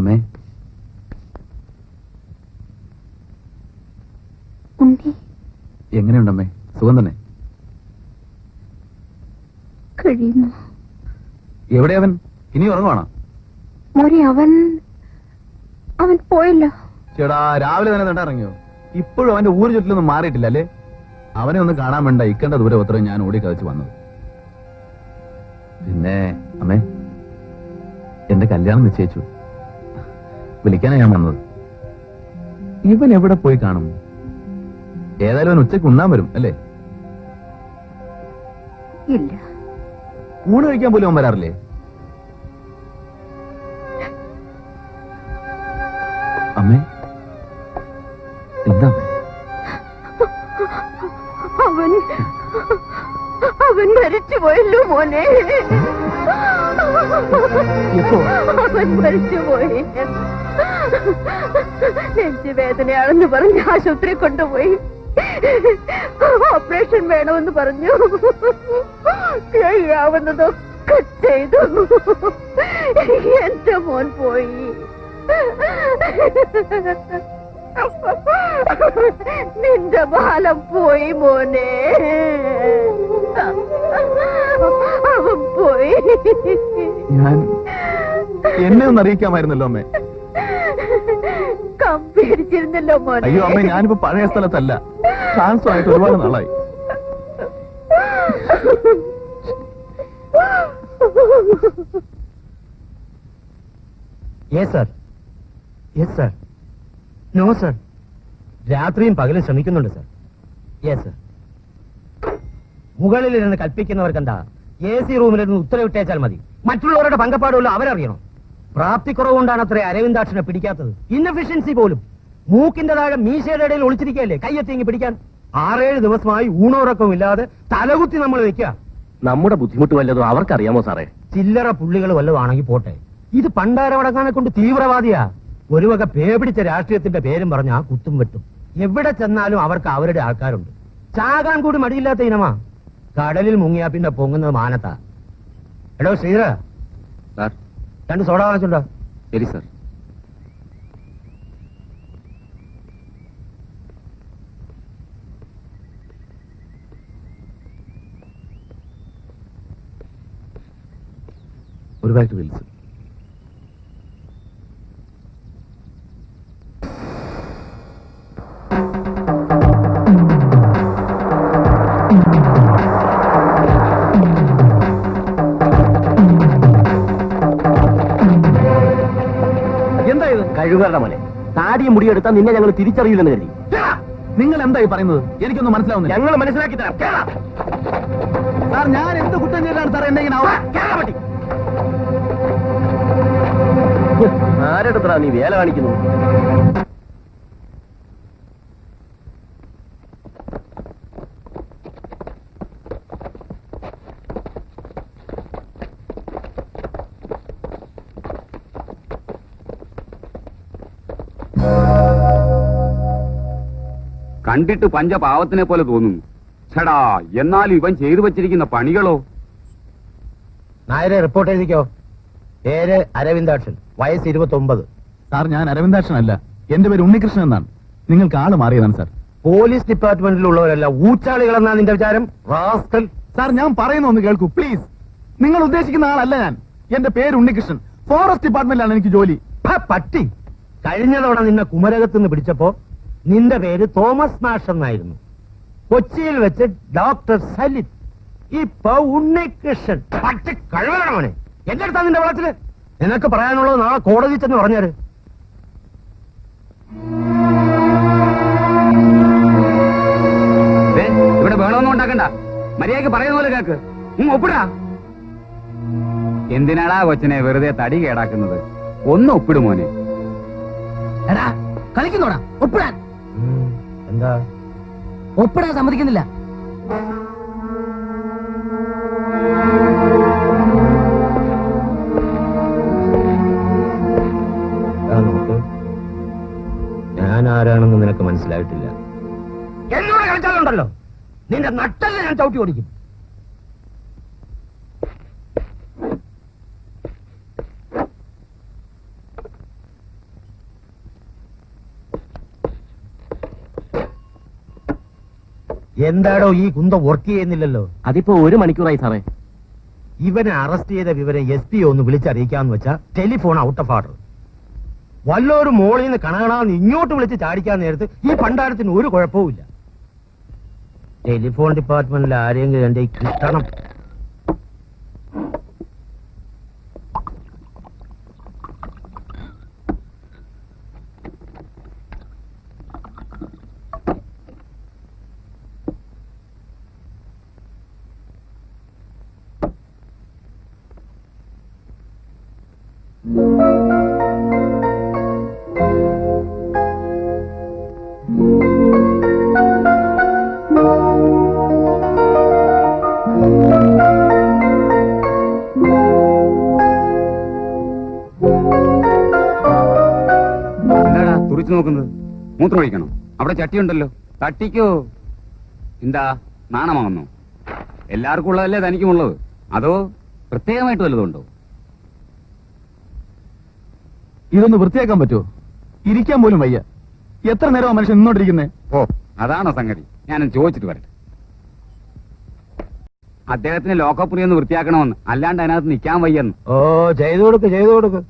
അമ്മേ. എങ്ങനെയുണ്ടമ്മേ? സുഖം തന്നെ? കഴിയുന്നു. എവിടെ അവൻ? ഇനി ഉറങ്ങുവാണോ? മോനെ അവൻ അവൻ പോയല്ലോ. ചേടാ രാവിലെ തന്നെ തണ്ടിറങ്ങിയോ ഇപ്പോഴും അവന്റെ ഊര് ചുറ്റിലൊന്നും മാറിയിട്ടില്ല അല്ലേ? അവനെ ഒന്ന് കാണാൻ വേണ്ട ഇക്കണ്ട ദൂരം അത്രയും ഞാൻ ഓടി കഴിച്ചു വന്നത്. പിന്നെ അമ്മേ എന്റെ കല്യാണം നിശ്ചയിച്ചു. വിളിക്കാനാ ഞാൻ വന്നത്. ഇവൻ എവിടെ പോയി കാണും? ഏതായാലും അവൻ ഉച്ചയ്ക്ക് ഉണ്ണാൻ വരും അല്ലേ? ഇല്ല. ഊണ് കഴിക്കാൻ പോലും അവൻ വരാറില്ലേ? അവൻ മരിച്ചു പോയി നെഞ്ചു വേദനയാണെന്ന് പറഞ്ഞ് ആശുപത്രി കൊണ്ടുപോയി. ഓപ്പറേഷൻ വേണമെന്ന് പറഞ്ഞു. കഴിയാവുന്നതൊക്കെ ചെയ്തു. എന്റെ മോൻ പോയി. നിന്റെ ബാലം പോയി മോനെ. പോയി. ഞാൻ എന്നെ ഒന്ന് അറിയിക്കാമായിരുന്നല്ലോ അമ്മേ. കമ്പിടിച്ചിരുന്നല്ലോ മോനെ. അയ്യോ അമ്മേ ഞാനിപ്പോ പഴയ സ്ഥലത്തല്ല. ട്രാൻസ്ഫർ ആയിട്ട് ഒരുപാട് നാളായി. Yes sir yes sir no sir രാത്രിയും പകലും ശ്രമിക്കുന്നുണ്ട് സർ യെസ് സർ മുകളിലിരുന്ന് കൽപ്പിക്കുന്നവർക്ക് എന്താ എ സി റൂമിലിരുന്ന് ഉത്തരവിട്ടേച്ചാൽ മതി. മറ്റുള്ളവരുടെ പങ്കപ്പാടുള്ള അവരറിയണം. പ്രാപ്തിക്കുറവുകൊണ്ടാണ് അത്ര അരവിന്ദാക്ഷനെ പിടിക്കാത്തത്. ഇന്നഫിഷ്യൻസി പോലും. മൂക്കിന്റെ താഴെ മീശയുടെ ഇടയിൽ ഒളിച്ചിരിക്കുകയല്ലേ? കയ്യെത്തിങ്ങി പിടിക്കാൻ. ആറേഴ് ദിവസമായി ഊണോറക്കവും ഇല്ലാതെ തലകുത്തി നമ്മൾ വെക്കുക നമ്മുടെ ബുദ്ധിമുട്ട് വല്ലതും അവർക്കറിയാമോ സാറേ? ചില്ലറ പുള്ളികൾ വല്ലതാണെങ്കിൽ പോട്ടെ. ഇത് പണ്ടാരവടക്കാനെ കൊണ്ട് തീവ്രവാദിയാ. ഒരു വക പേപിടിച്ച രാഷ്ട്രീയത്തിന്റെ പേരും പറഞ്ഞ ആ കുത്തും വെട്ടും. എവിടെ ചെന്നാലും അവർക്ക് അവരുടെ ആൾക്കാരുണ്ട്. ചാകാൻ കൂടി മടിയില്ലാത്ത ഇനമാ. കടലിൽ മുങ്ങിയാ പിന്നെ പൊങ്ങുന്നത് മാനത്താ. എടോ ശ്രീധര. സാർ. രണ്ട് സോഡ വാങ്ങിച്ചുണ്ടോ ശരി സാർ. ഒരു പാക്കറ്റ് വിൽസ് കഴിവുകളുടെ മോനെ. താടിയും മുടിയെടുത്താൽ നിന്നെ ഞങ്ങൾ തിരിച്ചറിയില്ലെന്ന് കരുതി. നിങ്ങൾ എന്തായി പറയുന്നത്? എനിക്കൊന്നും മനസ്സിലാവുന്നില്ല. ഞങ്ങൾ മനസ്സിലാക്കി തരാം. സാർ ഞാൻ എന്ത് കുറ്റം ചെയ്താണ് സാർ എന്നെ. ആരെടുത്തടാ നീ വേല കാണിക്കുന്നു കണ്ടിട്ട് പഞ്ച പാവത്തിനെ പോലെ തോന്നുന്നു ചേടാ എന്നാൽ ഇവൻ ചെയ്തു വച്ചിരിക്കുന്ന പണികളോ? നായരെ റിപ്പോർട്ട് എഴുതിക്കോ? പേര് അരവിന്ദാക്ഷൻ വയസ്സ് ഇരുപത്തി ഒമ്പത് സാർ ഞാൻ അരവിന്ദാക്ഷൻ അല്ല എന്റെ പേര് ഉണ്ണികൃഷ്ണൻ എന്നാണ്. നിങ്ങൾക്ക് ആൾ മാറിയതാണ് സാർ. പോലീസ് ഡിപ്പാർട്ട്മെന്റിലുള്ളവരല്ല ഊച്ചാളികളെന്നാണ് നിന്റെ വിചാരം? റാസ്കൽ. സാർ ഞാൻ പറയുന്ന ഒന്ന് കേൾക്കൂ പ്ലീസ്. നിങ്ങൾ ഉദ്ദേശിക്കുന്ന ആളല്ല ഞാൻ. എന്റെ പേര് ഉണ്ണികൃഷ്ണൻ. ഫോറസ്റ്റ് ഡിപ്പാർട്ട്മെന്റിലാണ് എനിക്ക് ജോലി. പട്ടി. കഴിഞ്ഞ തവണ നിന്നെ കുമരകത്ത് നിന്ന് പിടിച്ചപ്പോ നിന്റെ പേര് തോമസ് നാഷ് എന്നായിരുന്നു. കൊച്ചിയിൽ വെച്ച് ഡോക്ടർ സലിത് ഇപ്പൊ ഉണ്ണികൃഷ്ണൻ. പച്ച കഴിവനാണ് മോനെ എന്റെ അടുത്താ നിന്റെ വളത്തിൽ നിനക്ക് പറയാനുള്ളത് നാളെ കോടതി ചെന്ന് പറഞ്ഞത് ഇവിടെ ബഹളമൊന്നും ഉണ്ടാക്കണ്ട. മര്യാദയ്ക്ക് പറയുന്ന പോലെ കേക്ക്. ഒപ്പിടാ. എന്തിനാടാ കൊച്ചിനെ വെറുതെ തടി കേടാക്കുന്നത്? ഒന്ന് ഒപ്പിടുമോനെ എടാ കളിക്കുന്നോടാ. ഒപ്പിടാൻ. ഉം, എന്താ? ഒപ്പിടാൻ സമ്മതിക്കുന്നില്ല. ഞാൻ ആരാണെന്ന് നിനക്ക് മനസ്സിലായിട്ടില്ല. എന്നോട് കളിച്ചാലുണ്ടല്ലോ. നിന്റെ നട്ടല്ല ഞാൻ ചവിട്ടി ഓടിക്കും. എന്താടോ ഈ കുന്ത വർക്ക് ചെയ്യുന്നില്ലല്ലോ? അതിപ്പോ ഒരു മണിക്കൂറായി സാറേ. ഇവനെ അറസ്റ്റ് ചെയ്ത വിവരം എസ് പി ഒന്ന് വിളിച്ചറിയിക്കാന്ന് വെച്ചാ ടെലിഫോൺ ഔട്ട് ഓഫ് ഓർഡർ വല്ലൊരു മോളിൽ നിന്ന് കണകണാന്ന് ഇങ്ങോട്ട് വിളിച്ച് ചാടിക്കാൻ നേരത്ത് ഈ പണ്ടാരത്തിന് ഒരു കുഴപ്പവുമില്ല. ടെലിഫോൺ ഡിപ്പാർട്ട്മെന്റിൽ ആരെങ്കിലും എന്റെ കിട്ടണം. എന്താടാ തുറിച്ചു നോക്കുന്നത്? മൂത്രമൊഴിക്കണം അവിടെ ചട്ടിയുണ്ടല്ലോ തട്ടിക്കോ. എന്താ നാണമാകുന്നു എല്ലാവർക്കും ഉള്ളതല്ലേ തനിക്കുമുള്ളത് അതോ പ്രത്യേകമായിട്ട് വല്ലതുണ്ടോ ഇതൊന്ന് വൃത്തിയാക്കാൻ പറ്റുമോ? ഇരിക്കാൻ പോലും വയ്യ. എത്ര നേരം മനുഷ്യൻ നിന്നോണ്ടിരിക്കുന്നേ? ഓ അതാണോ സംഗതി. ഞാൻ ചോദിച്ചിട്ട് വരട്ടെ. അദ്ദേഹത്തിന് ലോക്കപ്പുറി ഒന്ന് വൃത്തിയാക്കണമെന്ന്. അല്ലാണ്ട് അതിനകത്ത് നിൽക്കാൻ വയ്യെന്ന്. ഓ ചെയ്തു കൊടുക്ക് ചെയ്തു കൊടുക്ക്.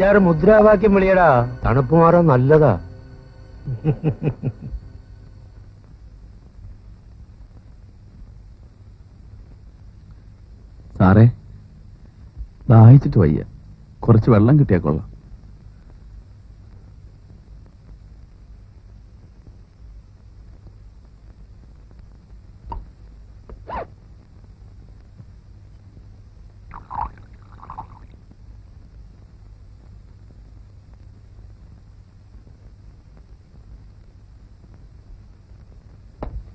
അഞ്ചാറ് മുദ്രാവാക്യം വിളിയടാ. തണുപ്പ് മാറാൻ നല്ലതാ. സാറേ ദാഹിച്ചിട്ട് വയ്യ. കുറച്ച് വെള്ളം കിട്ടിയാ കൊള്ളാം.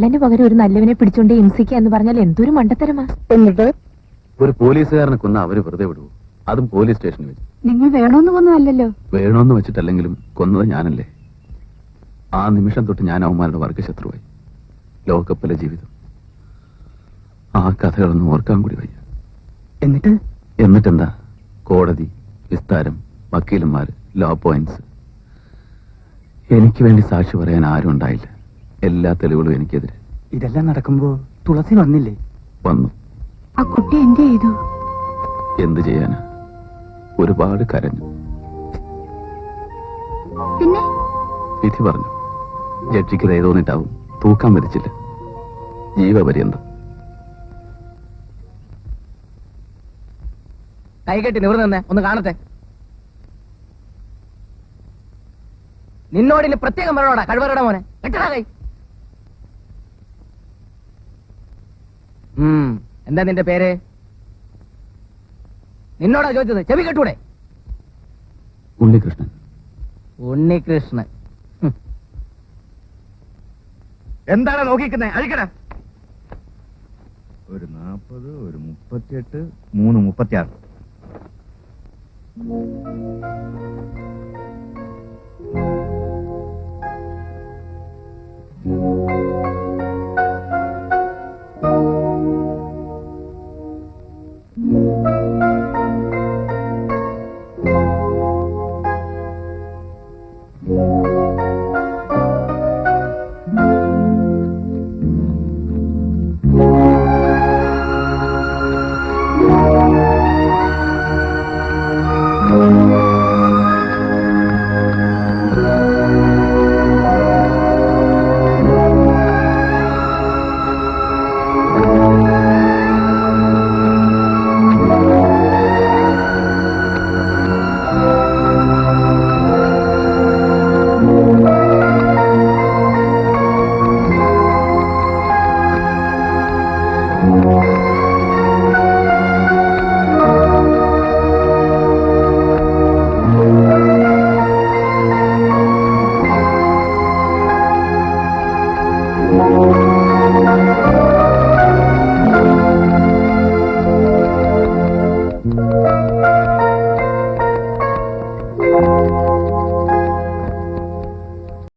കള്ളന് പകരം ഒരു നല്ലവനെ പിടിച്ചോണ്ട് ഹിംസിക്കുക എന്ന് പറഞ്ഞാൽ എന്തൊരു മണ്ടത്തരമാ? എന്നിട്ട്? ഒരു പോലീസുകാരനെ കൊന്ന അവർ വെറുതെ വിടുവോ? അതും പോലീസ് സ്റ്റേഷനിൽ വെച്ച്. നിങ്ങൾ വേണോന്ന് കൊന്നതല്ലോ വേണോന്ന് വെച്ചിട്ടല്ലെങ്കിലും കൊന്നത് ഞാനല്ലേ? ആ നിമിഷം തൊട്ട് ഞാൻ അവന്മാരുടെ വർഗശത്രുവായി ലോകപ്പല ജീവിതം. ആ കഥകളൊന്നും ഓർക്കാൻ കൂടി വയ്യ. എന്നിട്ട്? എന്നിട്ടെന്താ? കോടതി വിസ്താരം വക്കീലന്മാര് ലോ പോയിന്റ്സ് എനിക്ക് വേണ്ടി സാക്ഷി പറയാൻ ആരും ഉണ്ടായില്ല. എല്ലാ തെളിവുകളും എനിക്കെതിരെ. ഇതെല്ലാം നടക്കുമ്പോ തുളസി വന്നില്ലേ? വന്നു. ആ കുട്ടി എന്ത് ചെയ്തു? എന്ത് ചെയ്യാനാ? ഒരുപാട് കരഞ്ഞു. പിന്നെ? വിധി പറഞ്ഞു. ജഡ്ജിക്ക് ദയ തോന്നിട്ടാവും തൂക്കാൻ വരിച്ചില്ല. ജീവപര്യന്തം. കൈകെട്ടി നിവർന്നു നിന്നെ ഒന്ന് കാണട്ടെ. നിന്നോട് ഇനി പ്രത്യേകം പറയണോടാ കഴിവറയുടെ മോനെ. കെട്ടടാ കൈ. എന്താ നിന്റെ പേര്? നിന്നോടാ ചോദിച്ചത്. ചെവി കെട്ടൂടെ? ഉണ്ണികൃഷ്ണൻ. ഉണ്ണികൃഷ്ണൻ. എന്താണ് നോക്കിക്കുന്നത് അഴിക്കട. ഒരു നാപ്പത് ഒരു മുപ്പത്തിയെട്ട് മൂന്ന് മുപ്പത്തിയാറ്.